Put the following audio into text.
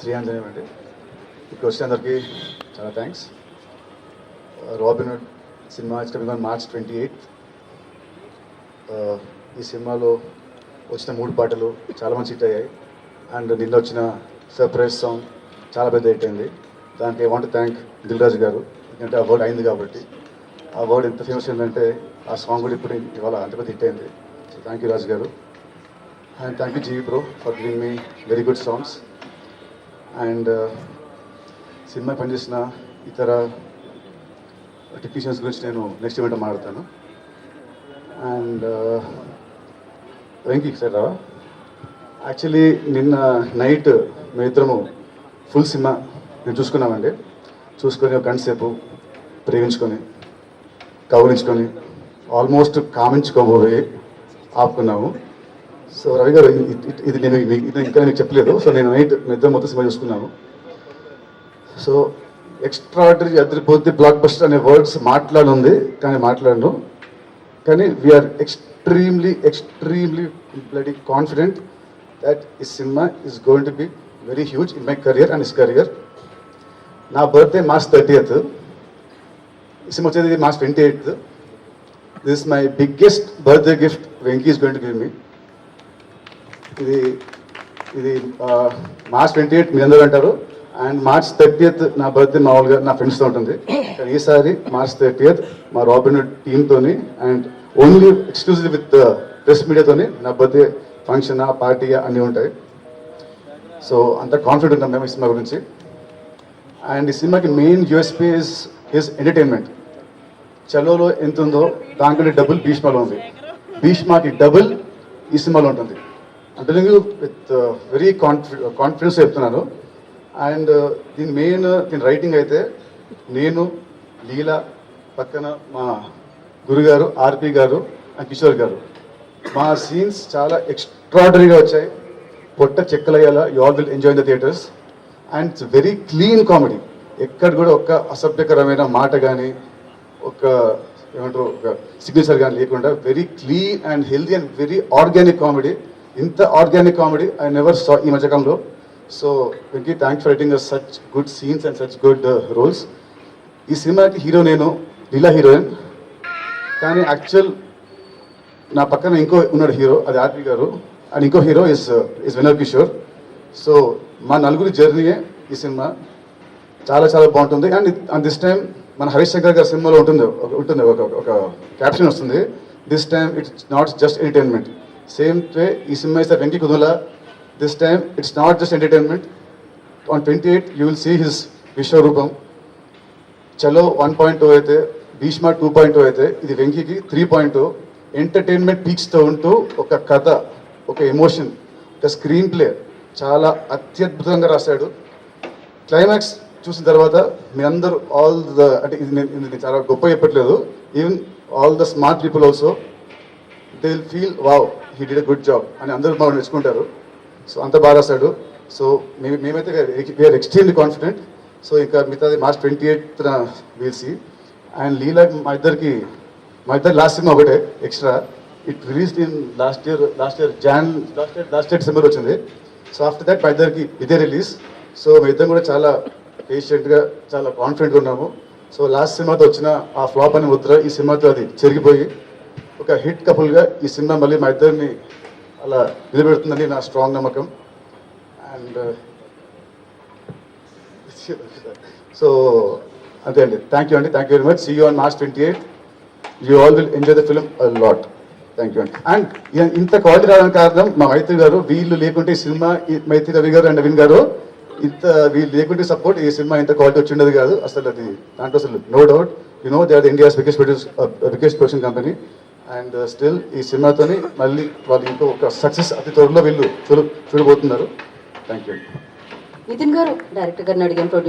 శ్రీ ఆంజనేయం అండి. ఇక్కడ వచ్చిన అందరికీ చాలా thanks. Robinhood cinema it's coming on March twenty eighth ఈ సినిమాలో వచ్చిన మూడు పాటలు చాలా మంచి హిట్ అయ్యాయి. అండ్ నిన్న వచ్చిన సర్ప్రైజ్ సాంగ్ చాలా పెద్ద హిట్ అయింది. దానికి ఐ వాంట్ థ్యాంక్ దిల్రాజు గారు. ఎందుకంటే ఆ వర్డ్ అయింది కాబట్టి. ఆ వర్డ్ ఎంత ఫేమస్ అయిందంటే ఆ సాంగ్ కూడా ఇప్పుడు ఇవాళ అంత పెద్ద హిట్ అయింది. So thank you Raju garu. And thank you GV bro for giving me very good songs and cinema పనిచేసిన ఇతర టెక్నీషియన్స్ గురించి నేను నెక్స్ట్ ఈవెంట్ మాట్లాడతాను. అండ్ వెంకీ సార్ రావా? యాక్చువల్లీ నిన్న నైట్ మేమిద్దరము ఫుల్ సినిమా మేము చూసుకున్నామండి. చూసుకొని ఒక గంట సేపు ప్రేమించుకొని కౌరించుకొని ఆల్మోస్ట్ కామించుకోబోయి ఆపుకున్నాము. సో రవి గారు ఇది- నేను ఇది ఇంకా నేను చెప్పలేదు. సో నేను నైట్ నిద్ర మొత్తం సినిమా చూసుకున్నాను. సో ఎక్స్ట్రాడరీ అదిరిపోద్ది బ్లాక్ బస్టర్ అనే వర్డ్స్ మాట్లాడుంది కానీ మాట్లాడను. కానీ we're extremely extremely bloody confident that ఈ cinema is going to be very huge in my career and is career నా బర్త్డే మార్చ్ థర్టీయత్ ఈ సినిమా వచ్చేది March twenty eighth this my biggest birthday gift Venky is going to give me ఇది ఇది March twenty eight మీ అందరూ అంటారు. And March thirtieth నా birthday మామూలుగా నా ఫ్రెండ్స్తో ఉంటుంది. కానీ ఈసారి మార్చ్ థర్టీయత్ మా Robin టీమ్తోని and only exclusive with press మీడియాతోని నా బర్త్డే ఫంక్షన్ పార్టీ అన్నీ ఉంటాయి. సో అంత కాన్ఫిడెంట్ ఉన్నాం మేము ఈ సినిమా గురించి. అండ్ ఈ సినిమాకి main USP is his entertainment. చలోలో ఎంత ఉందో దానికంటే డబుల్ భీష్మలో ఉంది. భీష్మాకి డబుల్ ఈ సినిమాలో ఉంటుంది. అంటే విత్ వెరీ కాన్ఫి కాన్ఫిడెన్స్ చెప్తున్నాను అండ్ దీని మెయిన్ uh, దీని రైటింగ్ అయితే నేను లీల పక్కన మా గురుగారు ఆర్పి గారు అండ్ కిషోర్ గారు. మా సీన్స్ చాలా ఎక్స్ట్రాడరీగా వచ్చాయి. పొట్ట చెక్కలయ్యేలా you all will enjoy the theatres and it's very clean comedy ఎక్కడ కూడా ఒక అసభ్యకరమైన మాట కానీ ఒక ఏమంటారు ఒక సిగ్నేచర్ కానీ లేకుండా very clean and healthy and very organic comedy ఇంత organic comedy I never saw ఈ మధ్యకాలంలో so Venky thanks for writing such good scenes and such good roles ఈ సినిమాకి హీరో నేను లీలా హీరోయిన్. కానీ యాక్చువల్ నా పక్కన ఇంకో ఉన్నాడు హీరో అది ఆర్పి గారు. అండ్ ఇంకో hero is is Vinod Kishore so మా నలుగురి జర్నీయే ఈ సినిమా. చాలా చాలా బాగుంటుంది. అండ్ అండ్ దిస్ టైం మన హరీష్ శంకర్ గారి సినిమాలో ఉంటుంది ఒక- ఉంటుంది ఒక ఒక క్యాప్షన్ వస్తుంది. This time it's not just entertainment same way ఈ cinema is Venky Kudumula this time it's not just entertainment on twenty eight you will see his Vishwaroopam Chalo one point అయితే భీష్మ టూ పాయింట్ అయితే ఇది వెంకీకి three point entertainment పీక్స్తో ఉంటూ ఒక కథ ఒక ఎమోషన్ ఒక స్క్రీన్ ప్లే చాలా అత్యద్భుతంగా రాశాడు. క్లైమాక్స్ చూసిన తర్వాత మీ అందరూ ఆల్ ద అంటే ఇది ఇది నేను చాలా గొప్ప చెప్పట్లేదు. Even all the smart people also they will feel wow he did a good job అని అందరూ బాగా నేర్చుకుంటారు. సో అంత బాగా రాశాడు. సో మేము మేమైతే వీఆర్ ఎక్స్ట్రీమ్లీ కాన్ఫిడెంట్ సో ఇంకా మిగతాది మార్చ్ ట్వంటీ ఎయిత్ వీల్సి అండ్ లీలా మా ఇద్దరికి మా ఇద్దరు లాస్ట్ సినిమా ఒకటే extra it release in last year last year John last year last year December వచ్చింది. సో ఆఫ్టర్ దట్ మా ఇద్దరికి ఇదే రిలీజ్ సో మా ఇద్దరం కూడా చాలా పేషెంట్గా చాలా కాన్ఫిడెంట్గా ఉన్నాము. సో లాస్ట్ సినిమాతో వచ్చిన ఆ ఫ్లాప్ అనే ముద్ర ఈ సినిమాతో అది చెరిగిపోయి ఒక హిట్ కపుల్గా ఈ సినిమా మళ్ళీ మా ఇద్దరిని అలా నిలబెడుతుందని నా స్ట్రాంగ్ నమ్మకం. అండ్ సో uh, అంతే అండి. థ్యాంక్ యూ అండి. Thank you very much see you on March twenty eight you all will enjoy the film lot thank you అండి. అండ్ ఇంత క్వాలిటీ రావడానికి కారణం మా మైత్రి గారు వీళ్ళు లేకుంటే ఈ సినిమా మైత్రి రవి గారు అండ్ నవీన్ గారు ఇంత వీళ్ళు లేకుంటే సపోర్ట్ ఈ సినిమా ఇంత క్వాలిటీ వచ్చిండదు కాదు. అసలు అది దాంట్లో అసలు no doubt you know they are India's biggest produce biggest production company and uh, still ఈ సినిమాతోని మళ్ళీ వాళ్ళు ఇంకో ఒక సక్సెస్ అతి త్వరలో వీళ్ళు చూడ చూడబోతున్నారు. థ్యాంక్ యూ నితిన్ గారు డైరెక్టర్ గారిని అడిగాను ప్రొడ్యూసర్